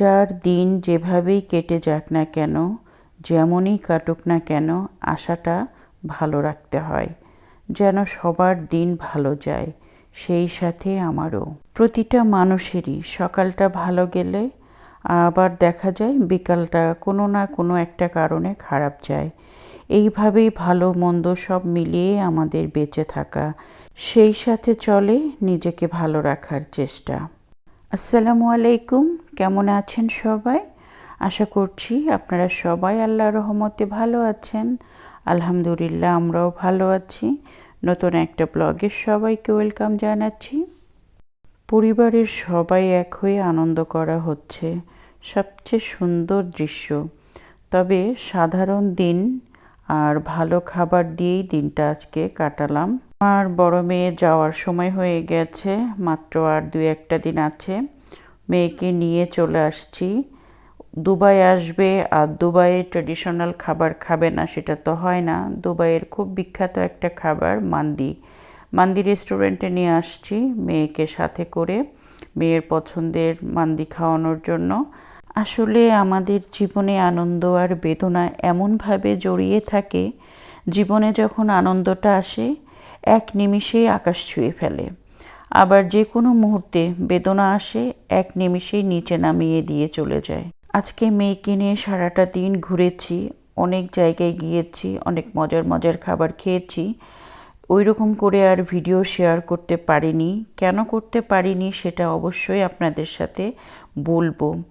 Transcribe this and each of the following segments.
যার দিন যেভাবেই কেটে যাক না কেন, যেমনই কাটুক না কেন, আশাটা ভালো রাখতে হয়, যেন সবার দিন ভালো যায়, সেই সাথে আমারও। প্রতিটা মানুষেরই সকালটা ভালো গেলে আবার দেখা যায় বিকালটা কোনো না কোনো একটা কারণে খারাপ যায়। এইভাবেই ভালো মন্দ সব মিলিয়ে আমাদের বেঁচে থাকা, সেই সাথে চলে নিজেকে ভালো রাখার চেষ্টা। আসসালামু আলাইকুম। কেমন আছেন সবাই? আশা করছি আপনারা সবাই আল্লাহ রহমতে ভালো আছেন। আলহামদুলিল্লাহ, আমরাও ভালো আছি। নতুন একটা ব্লগে সবাইকে ওয়েলকাম জানাচ্ছি। পরিবারের সবাই এক হয়ে আনন্দ করা হচ্ছে। সবচেয়ে সুন্দর দৃশ্য। তবে সাধারণ দিন আর ভালো খাবার দিয়েই দিনটা আজকে কাটালাম। আমার বড় মেয়ে যাওয়ার সময় হয়ে গেছে, মাত্র আর দুই একটা দিন আছে। মেয়েকে নিয়ে চলে আসছি। দুবাই আসবে, আর দুবাইয়ের ট্রেডিশনাল খাবার খাবে না, সেটা তো হয় না। দুবাইয়ের খুব বিখ্যাত একটা খাবার, মান্দি। মান্দি রেস্টুরেন্টে নিয়ে আসছি মেয়েকে সাথে করে, মেয়ের পছন্দের মান্দি খাওয়ানোর জন্য। আসলে আমাদের জীবনে আনন্দ আর বেদনা এমনভাবে জড়িয়ে থাকে, জীবনে যখন আনন্দটা আসে এক নিমিষেই আকাশ ছুঁয়ে ফেলে। আবার যে কোনো মুহূর্তে বেদনা আসে, এক নিমিষেই নিচে নামিয়ে দিয়ে চলে যায়। আজকে মেয়েকে নিয়ে সারাটা দিন ঘুরেছি, অনেক জায়গায় গিয়েছি, অনেক মজার মজার খাবার খেয়েছি। ওই রকম করে আর ভিডিও শেয়ার করতে পারিনি। কেন করতে পারিনি সেটা অবশ্যই আপনাদের সাথে বলব।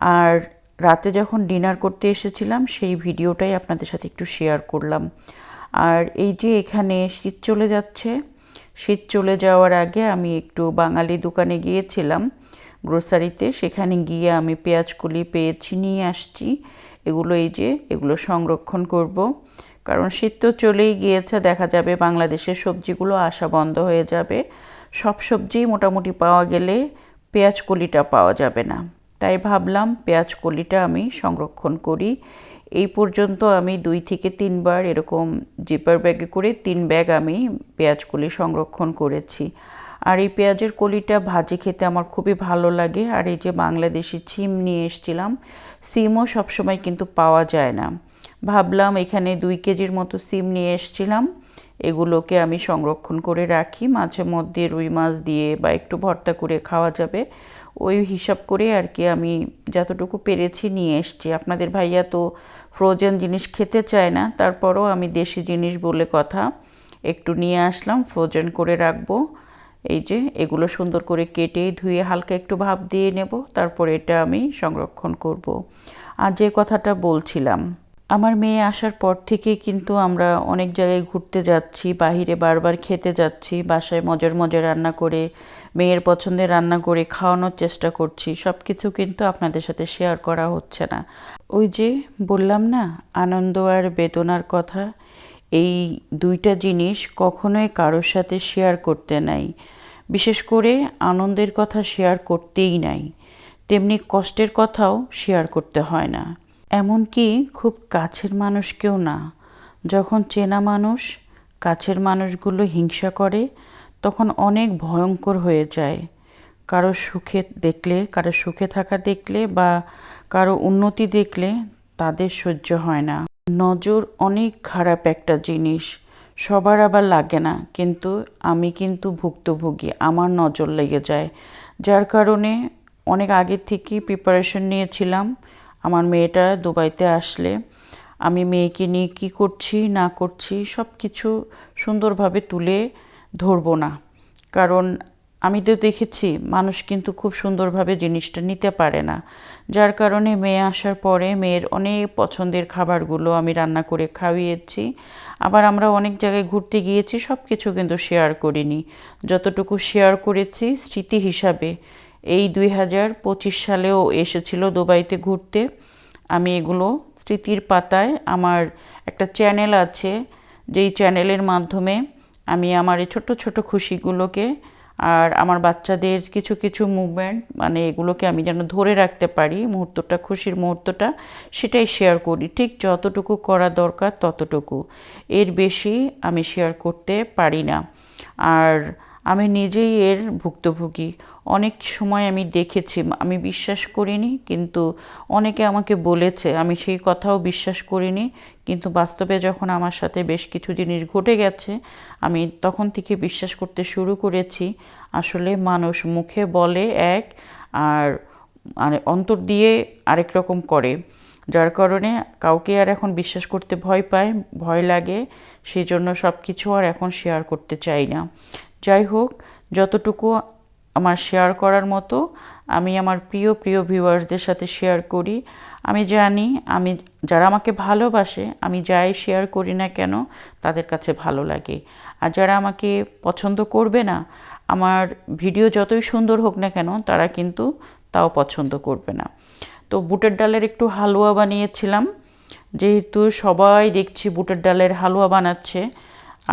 আর রাতে যখন ডিনার করতে এসেছিলাম, সেই ভিডিওটাই আপনাদের সাথে একটু শেয়ার করলাম। আর এই যে এখানে শীত চলে যাচ্ছে, শীত চলে যাওয়ার আগে আমি একটু বাঙালি দোকানে গিয়েছিলাম গ্রোসারিতে, সেখানে গিয়ে আমি পেঁয়াজকুলি পেয়েছি নিয়ে আসছি। এগুলো এই যে, এগুলো সংরক্ষণ করব। কারণ শীত তো চলেই গিয়েছে, দেখা যাবে বাংলাদেশের সবজিগুলো আসা বন্ধ হয়ে যাবে। সব সবজিই মোটামুটি পাওয়া গেলে পেঁয়াজ কলিটা পাওয়া যাবে না। তাই ভাবলাম পেঁয়াজ কলিটা আমি সংরক্ষণ করি। এই পর্যন্ত আমি দুই থেকে তিনবার এরকম জিপার ব্যাগে করে তিন ব্যাগ আমি পেঁয়াজ কলি সংরক্ষণ করেছি। আর এই পেঁয়াজের কলিটা ভাজি খেতে আমার খুবই ভালো লাগে। আর এই যে বাংলাদেশি সিম নিয়ে এসেছিলাম, সিমও সবসময় কিন্তু পাওয়া যায় না। ভাবলাম এখানে দুই কেজির মতো সিম নিয়ে এসেছিলাম, এগুলোকে আমি সংরক্ষণ করে রাখি। মাঝে মধ্যে রুই মাছ দিয়ে বা একটু ভর্তা করে খাওয়া যাবে। ওই হিসাব করে আর কি আমি যতটুকু পেরেছি নিয়ে এসছি। আপনাদের ভাইয়া তো ফ্রোজেন জিনিস খেতে চায় না, তারপরও আমি দেশি জিনিস বলে কথা একটু নিয়ে আসলাম ফ্রোজেন করে রাখব এই যে, এগুলো সুন্দর করে কেটে ধুয়ে হালকা একটু ভাপ দিয়ে নেব, তারপর এটা আমি সংরক্ষণ করব। আর যে কথাটা বলছিলাম, আমার মেয়ে আসার পর থেকে কিন্তু আমরা অনেক জায়গায় ঘুরতে যাচ্ছি, বাহিরে বারবার খেতে যাচ্ছি, বাসায় মজার মজার রান্না করে, মেয়ের পছন্দের রান্না করে খাওয়ানোর চেষ্টা করছি সব কিছু কিন্তু আপনাদের সাথে শেয়ার করা হচ্ছে না ওই যে বললাম না, আনন্দ আর বেদনার কথা, এই দুইটা জিনিস কখনোই কারোর সাথে শেয়ার করতে নাই। বিশেষ করে আনন্দের কথা শেয়ার করতেই নাই। তেমনি কষ্টের কথাও শেয়ার করতে হয় না। এমনকি খুব কাছের মানুষকেও না। যখন চেনা মানুষ কাছের মানুষগুলো হিংসা করে, তখন অনেক ভয়ঙ্কর হয়ে যায়। কারও সুখে দেখলে কারও সুখে থাকা দেখলে বা কারও উন্নতি দেখলে তাদের সহ্য হয় না। নজর অনেক খারাপ একটা জিনিস। সবার আবার লাগে না, কিন্তু আমি কিন্তু ভুক্তভোগী, আমার নজর লেগে যায়। যার কারণে অনেক আগে থেকেই প্রিপারেশন নিয়েছিলাম। আমার মেয়েটা দুবাইতে আসলে, আমি মেয়েকে নিয়ে কী করছি, না করছি সব কিছু সুন্দরভাবে তুলে ধরবো না। কারণ আমি তো দেখেছি মানুষ কিন্তু খুব সুন্দরভাবে জিনিসটা নিতে পারে না। যার কারণে মেয়ে আসার পরে মেয়ের অনেক পছন্দের খাবারগুলো আমি রান্না করে খাওয়িয়েছি আবার আমরা অনেক জায়গায় ঘুরতে গিয়েছি সব কিছু কিন্তু শেয়ার করিনি। যতটুকু শেয়ার করেছি স্মৃতি হিসাবে। এই দুই হাজার পঁচিশ সালেও এসেছিল দুবাইতে ঘুরতে। আমি এগুলো স্মৃতির পাতায় আমার একটা চ্যানেল আছে, যেই চ্যানেলের মাধ্যমে আমি আমার এই ছোট ছোট খুশিগুলোকে আর আমার বাচ্চাদের কিছু কিছু মুভমেন্ট মানে এগুলোকে আমি যেন ধরে রাখতে পারি, মুহূর্তটা, খুশির মুহূর্তটা, সেটাই শেয়ার করি। ঠিক যতটুকু করা দরকার ততটুকু। এর বেশি আমি শেয়ার করতে পারি না। আর আমি নিজেই এর ভুক্তভোগী। অনেক সময় আমি দেখেছি, আমি বিশ্বাস করিনি, কিন্তু অনেকে আমাকে বলেছে, আমি সেই কথাও বিশ্বাস করিনি, কিন্তু বাস্তবে যখন আমার সাথে বেশ কিছু জিনিস ঘটে গেছে, আমি তখন থেকে বিশ্বাস করতে শুরু করেছি, আসলে মানুষ মুখে বলে এক, আর মানে অন্তর দিয়ে আরেক রকম করে। যার কারণে কাউকে আর এখন বিশ্বাস করতে ভয় পায়, ভয় লাগে সেই জন্য সব কিছু আর এখন শেয়ার করতে চাই না। যাই হোক, যতটুকু আমার শেয়ার করার মতো। আমি আমার প্রিয় প্রিয় ভিউয়ার্সদের সাথে শেয়ার করি। আমি জানি, আমি, যারা আমাকে ভালোবাসে, আমি যাই শেয়ার করি না কেন, তাদের কাছে ভালো লাগে। আর যারা আমাকে পছন্দ করবে না, আমার ভিডিও যতই সুন্দর হোক না কেন, তারা কিন্তু তাও পছন্দ করবে না। তো বুটের ডালের একটু হালুয়া বানিয়েছিলাম। যেহেতু সবাই দেখছি বুটের ডালের হালুয়া বানাচ্ছে,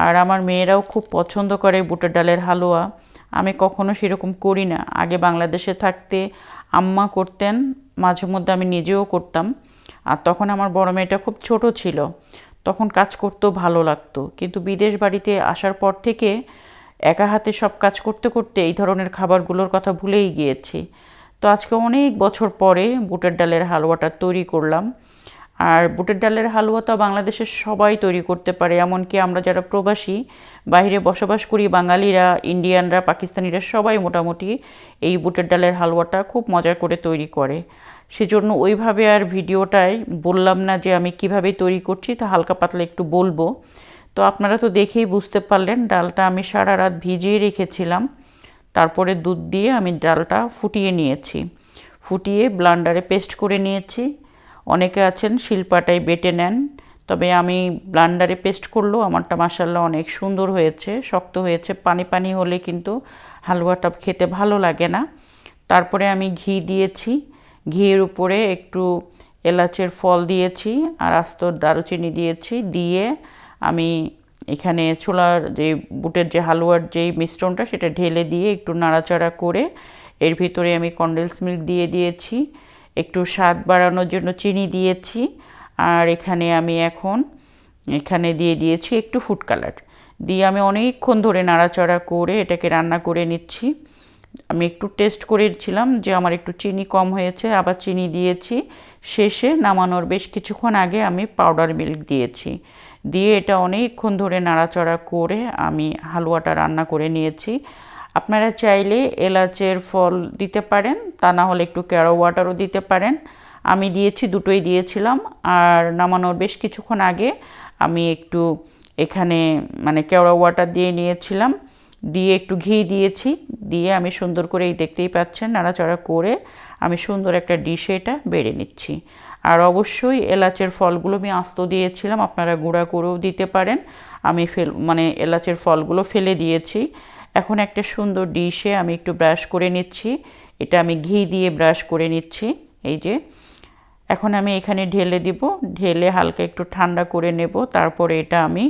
আর আমার মেয়েরাও খুব পছন্দ করে বুটের ডালের হালুয়া। আমি কখনো সেরকম করি না। আগে বাংলাদেশে থাকতে আম্মা করতেন, মাঝে মধ্যে আমি নিজেও করতাম। আর তখন আমার বড় মেয়েটা খুব ছোট ছিল। তখন কাজ করতেও ভালো লাগতো। কিন্তু বিদেশ বাড়িতে আসার পর থেকে একা হাতে সব কাজ করতে করতে এই ধরনের খাবারগুলোর কথা ভুলেই গিয়েছি। তো আজকে অনেক বছর পরে বুটের ডালের হালুয়াটা তৈরি করলাম। আর বুটের ডালের হালুয়া তো বাংলাদেশের সবাই তৈরি করতে পারে, এমনকি আমরা যারা প্রবাসী, বাইরে বসবাস করি, বাঙালিরা, ইন্ডিয়ানরা, পাকিস্তানিরা সবাই মোটামুটি এই বুটের ডালের হালুয়াটা খুব মজার করে তৈরি করে। সেজন্য ওইভাবে আর ভিডিওটায় বললাম না যে আমি কীভাবে তৈরি করছি, তা হালকা পাতলা একটু বলব। তো আপনারা তো দেখেই বুঝতে পারলেন, ডালটা আমি সারা রাত ভিজিয়ে রেখেছিলাম। তারপরে দুধ দিয়ে আমি ডালটা ফুটিয়ে নিয়েছি। ফুটিয়ে ব্লান্ডারে পেস্ট করে নিয়েছি। অনেকে আছেন শিল্পাটাই বেটে নেন, তবে আমি ব্লান্ডারে পেস্ট করলেও আমারটা মাসাল্লাহ অনেক সুন্দর হয়েছে, শক্ত হয়েছে, পানি পানি হলে কিন্তু হালুয়াটা খেতে ভালো লাগে না। তারপরে আমি ঘি দিয়েছি, ঘিয়ের উপরে একটু এলাচের ফল দিয়েছি আর আস্ত দারুচিনি দিয়েছি, দিয়ে আমি এখানে ছোলার যে বুটের যে হালুয়ার যেই মিশ্রণটা সেটা ঢেলে দিয়ে একটু নাড়াচাড়া করে এর ভিতরে আমি কন্ডেন্স মিল্ক দিয়ে দিয়েছি। একটু স্বাদ বাড়ানোর জন্য চিনি দিয়েছি। আর এখানে আমি এখন, এখানে দিয়ে দিয়েছি একটু ফুড কালার দিয়ে আমি অনেকক্ষণ ধরে নাড়াচাড়া করে এটাকে রান্না করে নিচ্ছি। আমি একটু টেস্ট করেছিলাম যে আমার একটু চিনি কম হয়েছে, আবার চিনি দিয়েছি। শেষে নামানোর বেশ কিছুক্ষণ আগে আমি পাউডার মিল্ক দিয়েছি। দিয়ে এটা অনেকক্ষণ ধরে নাড়াচাড়া করে আমি হালুয়াটা রান্না করে নিয়েছি। আপনারা চাইলে এলাচের ফল দিতে পারেন, তা না হলে একটু ক্যারো ওয়াটারও দিতে পারেন। আমি দিয়েছি, দুটোই দিয়েছিলাম, আর নামানোর বেশ কিছুক্ষণ আগে আমি একটু এখানে মানে কেওড়া ওয়াটার দিয়ে নিয়েছিলাম। দিয়ে একটু ঘি দিয়েছি, দিয়ে আমি সুন্দর করে এই দেখতেই পাচ্ছেন নাড়াচাড়া করে আমি সুন্দর একটা ডিশে এটা বেড়ে নিচ্ছি। আর অবশ্যই এলাচের ফলগুলো আমি আস্ত দিয়েছিলাম, আপনারা গুঁড়া করেও দিতে পারেন। আমি ফেল মানে এলাচের ফলগুলো ফেলে দিয়েছি। এখন একটা সুন্দর ডিশে আমি একটু ব্রাশ করে নিচ্ছি। এটা আমি ঘি দিয়ে ব্রাশ করে নিচ্ছি, এই যে। এখন আমি এখানে ঢেলে দিব, ঢেলে হালকা একটু ঠান্ডা করে নেব, তারপরে এটা আমি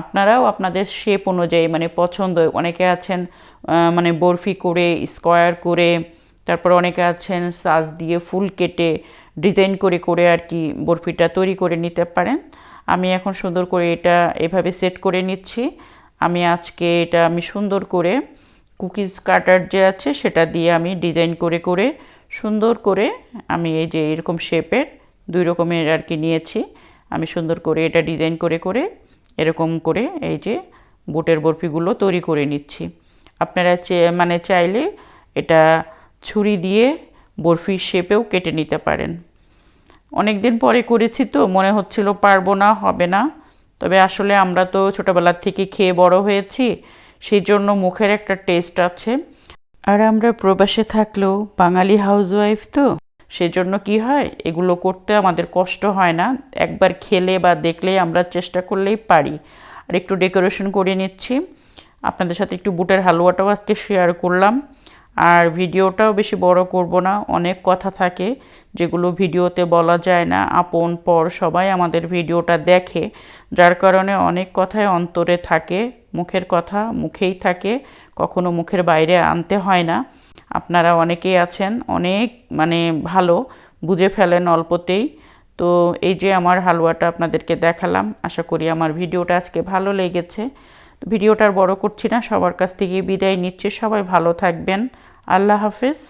আপনারাও আপনাদের শেপ অনুযায়ী মানে পছন্দ, অনেকে আছেন মানে বরফি করে স্কোয়ার করে, তারপর অনেকে আছেন সাজ দিয়ে ফুল কেটে ডিজাইন করে করে আর কি বরফিটা তৈরি করে নিতে পারেন। আমি এখন সুন্দর করে এটা এভাবে সেট করে নিচ্ছি। আমি আজকে এটা আমি সুন্দর করে কুকিজ কাটার যে আছে সেটা দিয়ে আমি ডিজাইন করে করে সুন্দর করে আমি এই যে এরকম শেপের দুই রকমের আর কি নিয়েছি। আমি সুন্দর করে এটা ডিজাইন করে করে এরকম করে এই যে বুটের বরফিগুলো তৈরি করে নিচ্ছি। আপনারা মানে চাইলে এটা ছুরি দিয়ে বরফির শেপেও কেটে নিতে পারেন। অনেক দিন পরে করেছি তো মনে হচ্ছিল পারব না, হবে না। তবে আসলে আমরা তো ছোটোবেলার থেকে খেয়ে বড় হয়েছি সেই জন্য মুখের একটা টেস্ট আছে। আর আমরা প্রবাসে থাকলেও বাঙালি হাউসওয়াইফ তো, সেজন্য কি হয়, এগুলো করতে আমাদের কষ্ট হয় না। একবার খেলে বা দেখলে আমরা চেষ্টা করলেই পারি। আর একটু ডেকোরেশন করে নিচ্ছি। আপনাদের সাথে একটু বুটের হালুয়াটাও আজকে শেয়ার করলাম। আর ভিডিওটাও বেশি বড় করব না, অনেক কথা থাকে, যেগুলো ভিডিওতে বলা যায় না। আপন, পর সবাই আমাদের ভিডিওটা দেখে। যার কারণে অনেক কথাই অন্তরে থাকে, মুখের কথা মুখেই থাকে, কখনো মুখের বাইরে আনতে হয় না। আপনারা অনেকেই আছেন, অনেক মানে ভালো, বুঝে ফেলেন অল্পতেই। তো এই যে আমার হালুয়াটা আপনাদেরকে দেখালাম, আশা করি আমার ভিডিওটা আজকে ভালো লেগেছে। ভিডিওটার বড় করছি না, সবার কাছ থেকে বিদায় নিচ্ছে। সবাই ভালো থাকবেন। আল্লাহ হাফেজ।